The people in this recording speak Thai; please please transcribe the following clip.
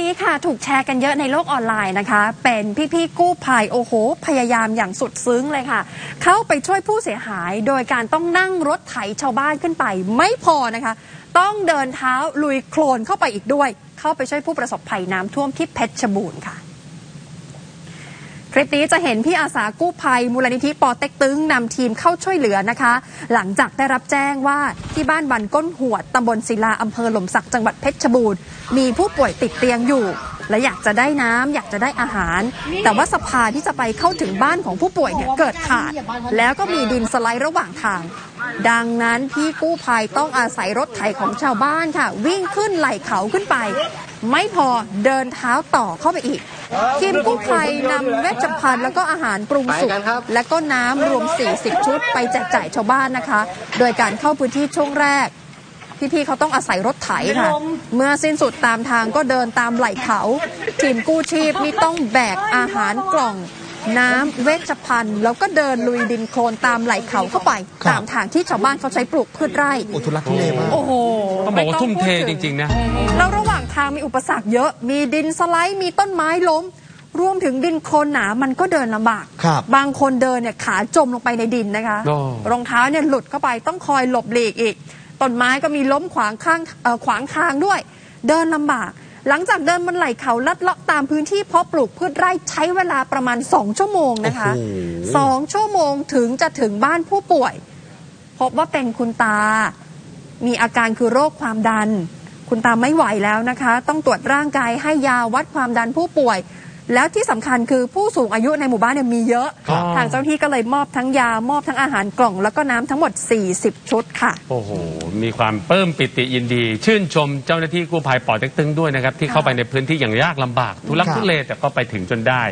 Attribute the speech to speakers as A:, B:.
A: นี้ค่ะถูกแชร์กันเยอะในโลกออนไลน์นะคะ เป็นพี่ๆกู้ภัยโอ้โห พยายามอย่างสุดซึ้งเลยค่ะ เข้าไปช่วยผู้เสียหาย โดยการต้องนั่งรถไถชาวบ้านขึ้นไป ไม่พอนะคะ ต้องเดินเท้าลุยโคลนเข้าไปอีกด้วย เข้าไปช่วยผู้ประสบภัยน้ำท่วมที่เพชรบูรณ์ค่ะ ลิปนี้จะเห็นพี่อาสากู้ภัย มูลนิธิปอเต็กตึงนำทีมเข้าช่วยเหลือนะคะ หลังจากได้รับแจ้งว่าที่บ้านบันก้นหวดตำบลศิลาอำเภอหล่มสักจังหวัดเพชรบูรณ์มีผู้ป่วยติดเตียงอยู่ และอยากจะได้น้ำอยากจะได้อาหาร แต่ว่าสะพานที่จะไปเข้าถึงบ้านของผู้ป่วยเนี่ยเกิดขาด แล้วก็มีดินสไลด์ระหว่างทาง ดังนั้นพี่กู้ภัยต้องอาศัยรถไถของชาวบ้านค่ะ วิ่งขึ้นไหล่เขาขึ้นไป ไม่พอเดินเท้าต่อเข้าไปอีก ทีมกู้ภัยนำเวชภัณฑ์แล้วก็อาหารปรุงสุก
B: ไปกันครับ
A: และก็น้ำรวม 40 ชุดไปแจกจ่ายชาวบ้านนะคะ โดยการเข้าพื้นที่ช่วงแรก พี่ๆเขาต้องอาศัยรถไถค่ะ เมื่อสิ้นสุดตามทางก็เดินตามไหล่เขา ทีมกู้ชีพนี่ต้องแบกอาหารกล่องน้ำเวชภัณฑ์แล้วก็เดินลุยดินโคลนตามไหล่เขาเข้าไป
C: ครับ
A: ตามทางที่ชาวบ้านเขาใช้ปลูกพืชไร่
C: โอ้ทุลักทุเลมาก
A: โอ้โห
D: ต้องบอกว่า
A: ไทุ่
D: มเท
A: พูด
D: จ
A: ถึ
D: ริง ๆ นะ
A: แล้วระหว่าง ทางมีอุปสรรคเยอะ มีดินสไลด์ มีต้นไม้ล้ม รวมถึงดินโคลนหนา มันก็เดินลำบาก
C: ครับ
A: บางคนเดินเนี่ยขาจมลงไปในดินนะคะ
D: โอ้
A: รองเท้าเนี่ยหลุดเข้าไปต้องคอยหลบหลีกอีก ต้นไม้ก็มีล้มขวางข้างเอ่อขวางทางด้วย เดินลำบาก หลังจากเดินบนไหล่เขาลัดเลาะตามพื้นที่เพาะปลูกพืชไร่ใช้เวลาประมาณ 2 ชั่วโมงนะคะ
C: โอ้โห
A: สองชั่วโมงถึงจะถึงบ้านผู้ป่วย พบว่าเป็นคุณตา มีอาการคือโรคความดัน คุณตาไม่ไหวแล้วนะคะ ต้องตรวจร่างกายให้ยาวัดความดันผู้ป่วย แล้วที่สำคัญคือผู้สูงอายุในหมู่บ้านเนี่ยมีเยอะ
D: ครับ
A: ทางเจ้าหน้าที่ก็เลยมอบทั้งยามอบทั้งอาหารกล่อง แล้วก็น้ำทั้งหมด 40 ชุดค่ะ
D: โอ้โห มีความปลื้มปิติยินดี ชื่นชมเจ้าหน้าที่กู้ภัยป่อเต็กตึงด้วยนะครับ ที่เข้าไปในพื้นที่อย่างยากลำบากทุลัก
C: ครับ
D: ทุเลแต่ก็ไปถึงจนได้